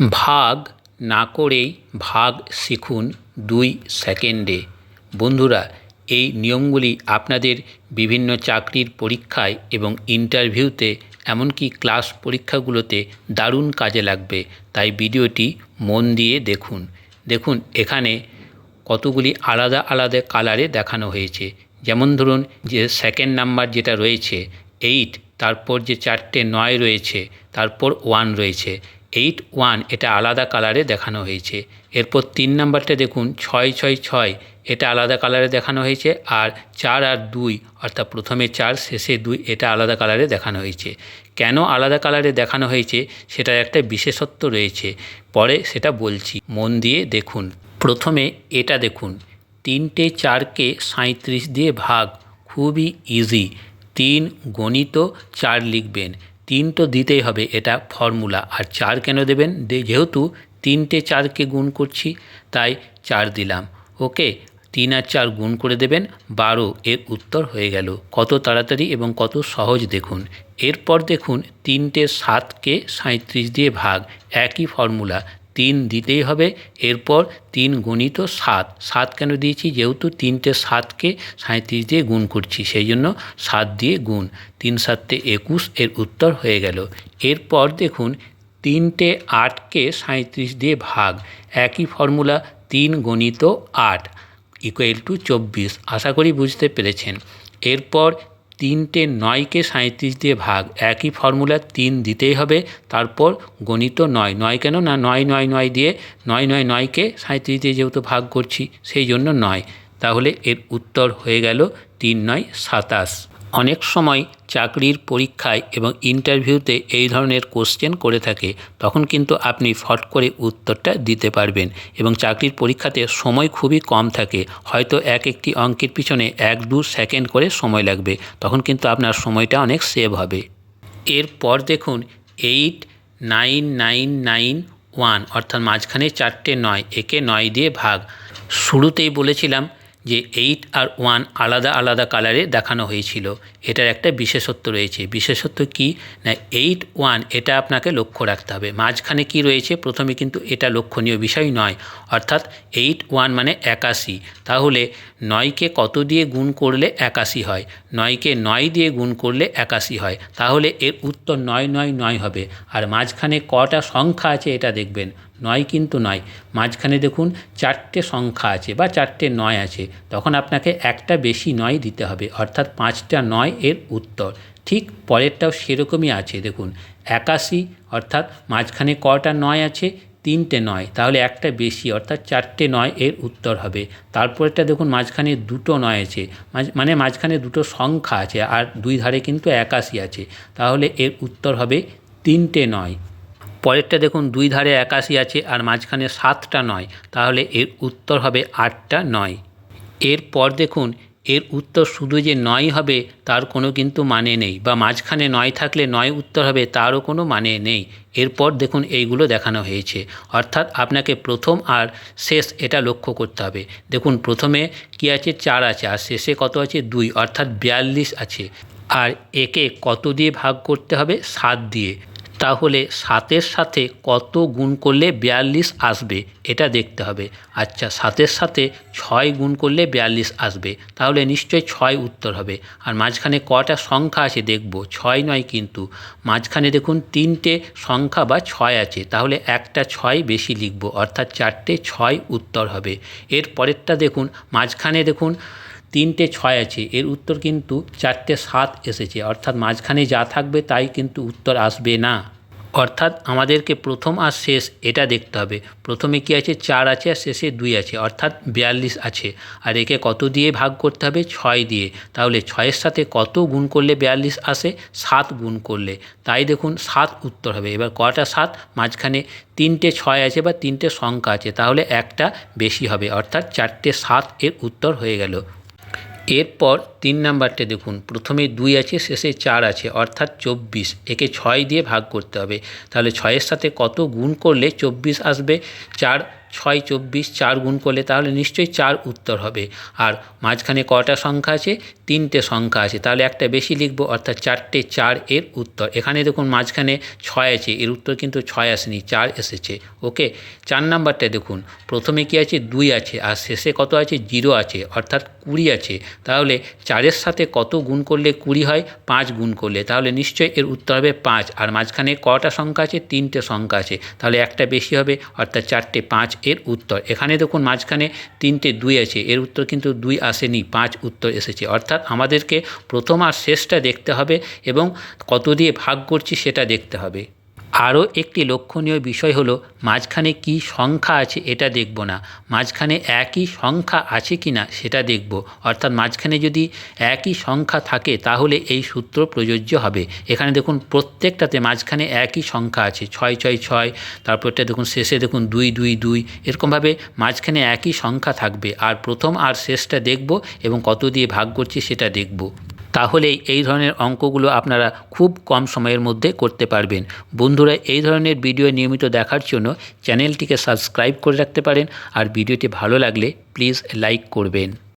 ভাগ না করেই ভাগ শিখুন দুই সেকেন্ডে। বন্ধুরা, এই নিয়মগুলি আপনাদের বিভিন্ন চাকরির পরীক্ষায় এবং ইন্টারভিউতে এমনকি ক্লাস পরীক্ষাগুলোতে দারুণ কাজে লাগবে। তাই ভিডিওটি মন দিয়ে দেখুন। দেখুন, এখানে কতগুলি আলাদা আলাদা কালারে দেখানো হয়েছে। যেমন ধরুন, যে সেকেন্ড নাম্বার যেটা রয়েছে এইট তারপর যে চারটে নয় রয়েছে, তারপর ওয়ান রয়েছে। এইট ওয়ান এটা আলাদা কালারে দেখানো হয়েছে। এরপর তিন নাম্বারটা দেখুন, ছয় ছয় ছয়, এটা আলাদা কালারে দেখানো হয়েছে আর চার আর দুই, অর্থাৎ প্রথমে চার, শেষে দুই, এটা আলাদা কালারে দেখানো হয়েছে। কেন আলাদা কালারে দেখানো হয়েছে সেটার একটা বিশেষত্ব রয়েছে। পরে সেটা বলছি। মন দিয়ে দেখুন। প্রথমে এটা দেখুন। তিনটে চারকে সাঁইত্রিশ দিয়ে ভাগ। খুবই ইজি তিন গণিত, চার লিখবেন। তিন তো দিতেই হবে এটা ফর্মুলা। আর চার কেন দেবেন? যেহেতু তিনটে চারকে গুণ করছি, তাই চার দিলাম। ওকে, তিন আর চার গুণ করে দেবেন, বারো এর উত্তর হয়ে গেল। কত তাড়াতাড়ি এবং কত সহজ দেখুন। এরপর দেখুন তিনটে সাতকে সাঁইত্রিশ দিয়ে ভাগ। একই ফর্মুলা। তিন দিতেই হবে, এরপর তিন গণিত সাত। সাত কেন দিয়েছি? যেহেতু তিনটে সাতকে সাঁইত্রিশ দিয়ে গুণ করছি, সেই জন্য সাত দিয়ে গুণ। তিন সাতে একুশ, এর উত্তর হয়ে গেল। এরপর দেখুন, তিনটে আটকে সাঁইত্রিশ দিয়ে ভাগ। একই ফর্মুলা, তিন গণিত আট ইকুয়াল টু চব্বিশ। আশা করি বুঝতে পেরেছেন। এরপর তিনটে নয়কে সাঁইত্রিশ দিয়ে ভাগ। একই ফর্মুলা তিন দিতেই হবে। তারপর গণিত নয়। নয় কেন? না, নয় নয় নয় দিয়ে নয় নয়, নয়কে সাঁইত্রিশ দিয়ে যেহেতু ভাগ করছি, সেই জন্য নয়। তাহলে এর উত্তর হয়ে গেল তিন, নয়, সাতাশ। অনেক সময় চাকরির পরীক্ষায় এবং ইন্টারভিউতে এই ধরনের কোশ্চেন করে থাকে, তখন কিন্তু আপনি ফট করে উত্তরটা দিতে পারবেন এবং চাকরির পরীক্ষাতে সময় খুবই কম থাকে। হয়তো এক একটি অঙ্কের পিছনে এক দু সেকেন্ড করে সময় লাগবে, তখন কিন্তু আপনার সময়টা অনেক সেভ হবে। এরপর দেখুন eight nine nine nine one অর্থাৎ মাঝখানে চারটে নয়, একে নয় দিয়ে ভাগ। শুরুতেই বলেছিলাম যে এইট আর ওয়ান আলাদা আলাদা কালারে দেখানো হয়েছিল। এটার একটা বিশেষত্ব রয়েছে। বিশেষত্ব কি? না এইট ওয়ান এটা আপনাকে লক্ষ্য রাখতে হবে। মাঝখানে কি রয়েছে? প্রথমে কিন্তু এটা লক্ষণীয় বিষয় নয়। অর্থাৎ এইট ওয়ান মানে একাশি। তাহলে নয়কে কত দিয়ে গুণ করলে একাশি হয়? নয়কে নয় দিয়ে গুণ করলে একাশি হয়। তাহলে এর উত্তর নয় নয় নয় হবে। আর মাঝখানে কটা সংখ্যা আছে এটা দেখবেন। নয় কিন্তু নয়। মাঝখানে দেখুন চারটে সংখ্যা আছে বা চারটে নয় আছে। তখন আপনাকে একটা বেশি নয় দিতে হবে। অর্থাৎ পাঁচটা নয় এর উত্তর। ঠিক পরেরটাও সেরকমই আছে। দেখুন একাশি, অর্থাৎ মাঝখানে কটা নয় আছে? তিনটে নয়। তাহলে একটা বেশি, অর্থাৎ চারটে নয় এর উত্তর হবে। তারপরেরটা দেখুন মাঝখানে দুটো নয় আছে। মানে মাঝখানে দুটো সংখ্যা আছে আর দুই ধারে কিন্তু একাশি আছে। তাহলে এর উত্তর হবে তিনটে নয়। পরেরটা দেখুন, দুই ধারে একাশি আছে আর মাঝখানে সাতটা নয়। তাহলে এর উত্তর হবে আটটা নয়। এরপর দেখুন, এর উত্তর শুধু যে নয় হবে, তার কোনো কিন্তু মানে নেই বা মাঝখানে নয় থাকলে নয় উত্তর হবে, তারও কোনো মানে নেই। এরপর দেখুন, এইগুলো দেখানো হয়েছে। অর্থাৎ আপনাকে প্রথম আর শেষ এটা লক্ষ্য করতে হবে। দেখুন, প্রথমে কি আছে? চার আছে আর শেষে কত আছে? দুই, অর্থাৎ বিয়াল্লিশ আছে। আর একে কত দিয়ে ভাগ করতে হবে? সাত দিয়ে। তাহলে সাতের সাথে কত গুণ করলে বিয়াল্লিশ আসবে? এটা দেখতে হবে। আচ্ছা সাতের সাথে ছয় গুণ করলে বিয়াল্লিশ আসবে। তাহলে নিশ্চয়ই ছয় উত্তর হবে। আর মাঝখানে কটা সংখ্যা আছে দেখব। ছয় নয় কিন্তু। মাঝখানে দেখুন তিনটে সংখ্যা বা ছয় আছে। তাহলে একটা ছয় বেশি লিখব। অর্থাৎ চারটে ছয় উত্তর হবে। এর পরেরটা দেখুন। মাঝখানে দেখুন তিনটে ছয় আছে। এর উত্তর কিন্তু চারটে সাত এসেছে। অর্থাৎ মাঝখানে যা থাকবে তাই কিন্তু উত্তর আসবে না। অর্থাৎ আমাদেরকে প্রথম আর শেষ এটা দেখতে হবে। প্রথমে কি আছে? চার আছে আর শেষে দুই আছে। অর্থাৎ বিয়াল্লিশ আছে। আর একে কত দিয়ে ভাগ করতে হবে? ছয় দিয়ে। তাহলে ছয়ের সাথে কত গুণ করলে বিয়াল্লিশ আসে? সাত গুণ করলে। তাই দেখুন সাত উত্তর হবে। এবার কটা সাত? মাঝখানে তিনটে ছয় আছে বা তিনটে সংখ্যা আছে। তাহলে একটা বেশি হবে। অর্থাৎ চারটে সাত এর উত্তর হয়ে গেল। এরপর তিন নাম্বারটা দেখুন, প্রথমে দুই আছে, শেষে চার আছে, অর্থাৎ চব্বিশ। একে ছয় দিয়ে ভাগ করতে হবে। তাহলে ছয়ের সাথে কত গুণ করলে চব্বিশ আসবে? চার ছয়, চব্বিশ, চার গুণ করলে তাহলে নিশ্চয়ই চার উত্তর হবে। আর মাঝখানে কটা সংখ্যা আছে? তিনটে সংখ্যা আছে। তাহলে একটা বেশি লিখব, অর্থাৎ চারটে চার এর উত্তর। এখানে দেখুন মাঝখানে ছয় আছে, এর উত্তর কিন্তু ছয় আসেনি, চার এসেছে। ওকে? চার নাম্বারটা দেখুন, প্রথমে কি আছে? দুই আছে, আর শেষে কত আছে? জিরো আছে, অর্থাৎ কুড়ি আছে। তাহলে চারের সাথে কত গুণ করলে কুড়ি হয়? পাঁচ গুণ করলে। তাহলে নিশ্চয়ই এর উত্তর হবে পাঁচ। আর মাঝখানে কটা সংখ্যা আছে? তিনটে সংখ্যা আছে। তাহলে একটা বেশি হবে, অর্থাৎ চারটে পাঁচ এর উত্তর। এখানে দেখুন মাঝখানে তিনটে দুই আছে, এর উত্তর কিন্তু দুই আসেনি, পাঁচ উত্তর এসেছে। অর্থাৎ আমাদেরকে প্রথম আর শেষটা দেখতে হবে এবং কত দিয়ে ভাগ করছি সেটা দেখতে হবে। আরও একটি লক্ষণীয় বিষয় হলো, মাঝখানে কি সংখ্যা আছে এটা দেখব না। মাঝখানে একই সংখ্যা আছে কি না সেটা দেখব। অর্থাৎ মাঝখানে যদি একই সংখ্যা থাকে, তাহলে এই সূত্র প্রযোজ্য হবে। এখানে দেখুন, প্রত্যেকটাতে মাঝখানে একই সংখ্যা আছে। ছয় ছয় ছয়, তারপরটা দেখুন, শেষে দেখুন, দুই দুই দুই, এরকমভাবে মাঝখানে একই সংখ্যা থাকবে। আর প্রথম আর শেষটা দেখব এবং কত দিয়ে ভাগ করছি সেটা দেখব। তাহলেই এই ধরনের অঙ্কগুলো আপনারা খুব কম সময়ের মধ্যে করতে পারবেন। বন্ধুরা, এই ধরনের ভিডিও নিয়মিত দেখার জন্য চ্যানেলটিকে সাবস্ক্রাইব করে রাখতে পারেন আর ভিডিওটি ভালো লাগলে প্লিজ লাইক করবেন।